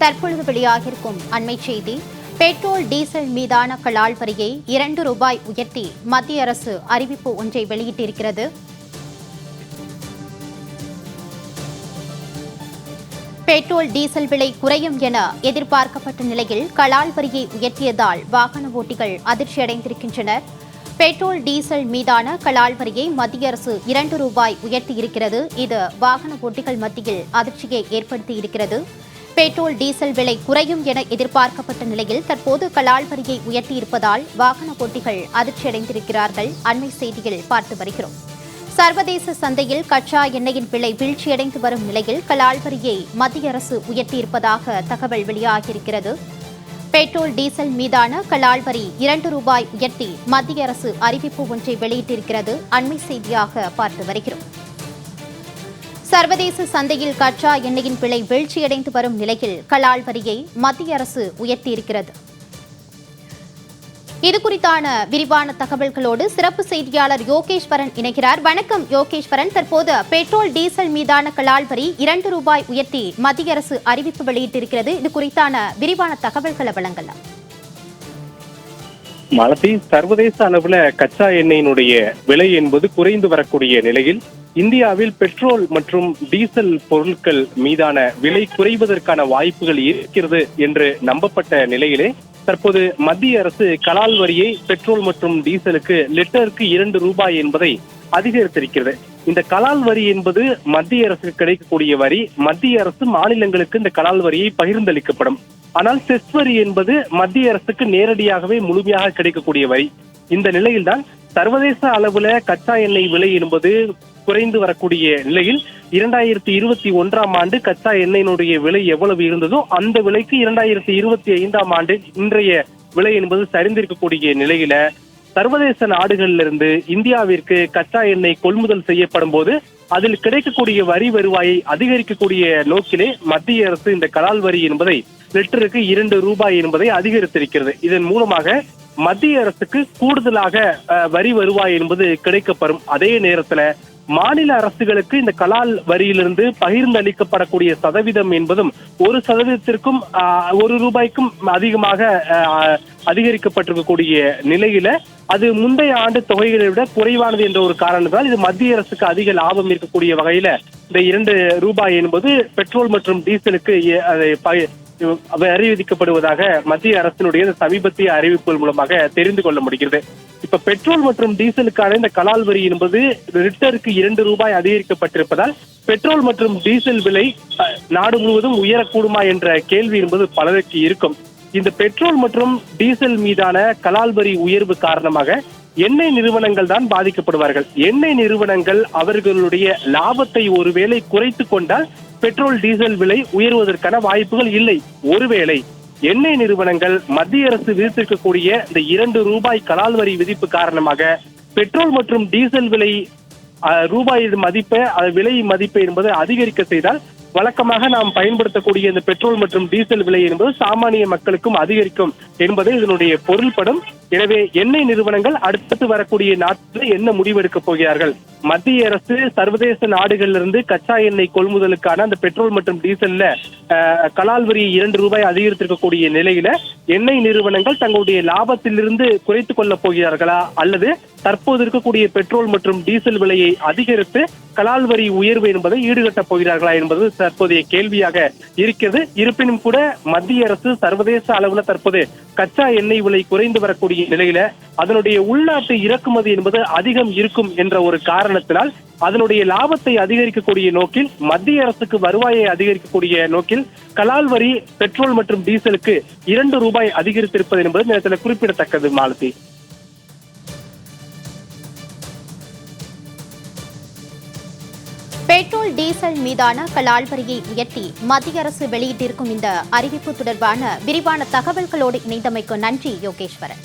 தற்பொழுது வெளியாகிருக்கும் அண்மை செய்தி பெட்ரோல் டீசல் மீதான கலால் வரியை இரண்டு ரூபாய் உயர்த்தி மத்திய அரசு அறிவிப்பு ஒன்றை வெளியிட்டிருக்கிறது. பெட்ரோல் டீசல் விலை குறையும் என எதிர்பார்க்கப்பட்ட நிலையில் கலால் வரியை உயர்த்தியதால் வாகன ஓட்டிகள் அதிர்ச்சியடைந்திருக்கின்றனர். பெட்ரோல் டீசல் மீதான கலால் வரியை மத்திய அரசு இரண்டு ரூபாய் உயர்த்தியிருக்கிறது. இது வாகன ஓட்டிகள் மத்தியில் அதிர்ச்சியை ஏற்படுத்தியிருக்கிறது. பெட்ரோல் டீசல் விலை குறையும் என எதிர்பார்க்கப்பட்ட நிலையில் தற்போது கலால் வரியை உயர்த்தியிருப்பதால் வாகன போட்டிகள் அதிர்ச்சியடைந்திருக்கிறார்கள். அண்மை செய்தியில் பார்த்து வருகிறோம். சர்வதேச சந்தையில் கச்சா எண்ணெயின் விலை வீழ்ச்சியடைந்து வரும் நிலையில் கலால் வரியை மத்திய அரசு உயர்த்தியிருப்பதாக தகவல் வெளியாகியிருக்கிறது. பெட்ரோல் டீசல் மீதான கலால் வரி இரண்டு ரூபாய் உயர்த்தி மத்திய அரசு அறிவிப்பு ஒன்றை வெளியிட்டிருக்கிறது. அண்மை செய்தியாக பார்த்து வருகிறோம். சர்வதேச சந்தையில் கச்சா எண்ணெயின் விலை வீழ்ச்சியடைந்து வரும் நிலையில் கலால் வரியை மத்திய அரசு உயர்த்தியிருக்கிறது. இது குறித்தான விரிவான தகவல்களோடு சிறப்பு செய்தியாளர் யோகேஸ்வரன் இணைகிறார். வணக்கம் யோகேஸ்வரன். தற்போது பெட்ரோல் டீசல் மீதான கலால் வரி இரண்டு ரூபாய் உயர்த்தி மத்திய அரசு அறிவிப்பு வெளியிட்டிருக்கிறது. இது குறித்தான விரிவான தகவல்களை வழங்கலாம். மாலதி சர்வதேச அளவுல கச்சா எண்ணெயினுடைய விலை என்பது குறைந்து வரக்கூடிய நிலையில் இந்தியாவில் பெட்ரோல் மற்றும் டீசல் பொருட்கள் மீதான விலை குறைவதற்கான வாய்ப்புகள் இருக்கிறது என்று நம்பப்பட்ட நிலையிலே தற்போது மத்திய அரசு கலால் வரியை பெட்ரோல் மற்றும் டீசலுக்கு லிட்டருக்கு இரண்டு ரூபாய் என்பதை அதிகரித்திருக்கிறது. இந்த கலால் வரி என்பது மத்திய அரசுக்கு கிடைக்கக்கூடிய வரி. மத்திய அரசு மாநிலங்களுக்கு இந்த கலால் வரியை பகிர்ந்தளிக்கப்படும். ஆனால் செஸ் வரி என்பது மத்திய அரசுக்கு நேரடியாகவே முழுமையாக கிடைக்கக்கூடிய வரி. இந்த நிலையில்தான் சர்வதேச அளவுல கச்சா எண்ணெய் விலை என்பது குறைந்து வரக்கூடிய நிலையில் இரண்டாயிரத்தி இருபத்தி ஒன்றாம் ஆண்டு கச்சா எண்ணெயினுடைய விலை எவ்வளவு இருந்ததோ அந்த விலைக்கு இரண்டாயிரத்தி இருபத்தி ஐந்தாம் ஆண்டு இன்றைய விலை என்பது சரிந்திருக்கக்கூடிய நிலையில சர்வதேச நாடுகளிலிருந்து இந்தியாவிற்கு கச்சா எண்ணெய் கொள்முதல் செய்யப்படும் போது அதில் கிடைக்கக்கூடிய வரி வருவாயை அதிகரிக்கக்கூடிய நோக்கிலே மத்திய அரசு இந்த கலால் வரி என்பதை லிட்டருக்கு இரண்டு ரூபாய் என்பதை அதிகரித்திருக்கிறது. இதன் மூலமாக மத்திய அரசுக்கு கூடுதலாக வரி வருவாய் என்பது கிடைக்கப்பெறும். அதே நேரத்துல மாநில அரசுகளுக்கு இந்த கலால் வரியிலிருந்து பகிர்ந்தளிக்கப்படக்கூடிய சதவீதம் என்பதும் ஒரு சதவீதத்திற்கும் ஒரு ரூபாய்க்கும் அதிகமாக அதிகரிக்கப்பட்டிருக்கக்கூடிய நிலையில அது முந்தைய ஆண்டு தொகைகளை விட குறைவானது என்ற ஒரு காரணத்தால் இது மத்திய அரசுக்கு அதிக லாபம் இருக்கக்கூடிய வகையில இந்த இரண்டு ரூபாய் என்பது பெட்ரோல் மற்றும் டீசலுக்கு எ- அதை மத்திய அரசினுடைய சமீபத்திய அறிவிப்புகள் மூலமாக தெரிந்து கொள்ள முடிகிறது. இப்ப பெட்ரோல் மற்றும் டீசலுக்கான இந்த கலால் வரி என்பது லிட்டருக்கு இரண்டு ரூபாய் அதிகரிக்கப்பட்டிருப்பதால் பெட்ரோல் மற்றும் டீசல் விலை நாடு முழுவதும் உயரக்கூடுமா என்ற கேள்வி என்பது பலருக்கு இருக்கும். இந்த பெட்ரோல் மற்றும் டீசல் மீதான கலால் வரி உயர்வு காரணமாக எண்ணெய் நிறுவனங்கள் தான் பாதிக்கப்படுவார்கள். எண்ணெய் நிறுவனங்கள் அவர்களுடைய லாபத்தை ஒருவேளை குறைத்து கொண்டால் பெட்ரோல் டீசல் விலை உயர்வதற்கான வாய்ப்புகள் இல்லை. ஒருவேளை எண்ணெய் நிறுவனங்கள் மத்திய அரசு விதித்திருக்கக்கூடிய இந்த இரண்டு ரூபாய் கலால் வரி விதிப்பு காரணமாக பெட்ரோல் மற்றும் டீசல் விலை ரூபாய் மதிப்பை விலை மதிப்பை என்பது அதிகரிக்க செய்தால் வழக்கமாக நாம் பயன்படுத்தக்கூடிய இந்த பெட்ரோல் மற்றும் டீசல் விலை என்பது சாமானிய மக்களுக்கும் அதிகரிக்கும் என்பது இதனுடைய பொருள்படும். எனவே எண்ணெய் நிறுவனங்கள் அடுத்தடுத்து வரக்கூடிய நாட்களில் என்ன முடிவெடுக்கப் போகிறார்கள்? மத்திய அரசு சர்வதேச நாடுகளிலிருந்து கச்சா எண்ணெய் கொள்முதலுக்கான அந்த பெட்ரோல் மற்றும் டீசல்ல கலால் வரி இரண்டு ரூபாய் அதிகரித்திருக்கக்கூடிய நிலையில எண்ணெய் நிறுவனங்கள் தங்களுடைய லாபத்திலிருந்து குறைத்துக் கொள்ளப் போகிறார்களா? அல்லது தற்போது இருக்கக்கூடிய பெட்ரோல் மற்றும் டீசல் விலையை அதிகரித்து கலால் வரி உயர்வு என்பதை ஈடுகட்டப் போகிறார்களா என்பது தற்போதைய கேள்வியாக இருக்கிறது. இருப்பினும் கூட மத்திய அரசு சர்வதேச அளவுல தற்போது கச்சா எண்ணெய் விலை குறைந்து வரக்கூடிய நிலையில அதனுடைய உள்நாட்டு இறக்குமதி என்பது அதிகம் இருக்கும் என்ற ஒரு காரணத்தினால் அதனுடைய லாபத்தை அதிகரிக்கக்கூடிய நோக்கில் மத்திய அரசுக்கு வருவாயை அதிகரிக்கக்கூடிய நோக்கில் கலால் வரி பெட்ரோல் மற்றும் டீசலுக்கு இரண்டு ரூபாய் அதிகரித்திருப்பது என்பது இந்த நேரத்தில் குறிப்பிடத்தக்கது மாலதி. பெட்ரோல் டீசல் மீதான கலால் வரியை உயர்த்தி மத்திய அரசு வெளியிட்டிருக்கும் இந்த அறிவிப்பு தொடர்பான விரிவான தகவல்களோடு இணைந்தமைக்கு நன்றி யோகேஸ்வரன்.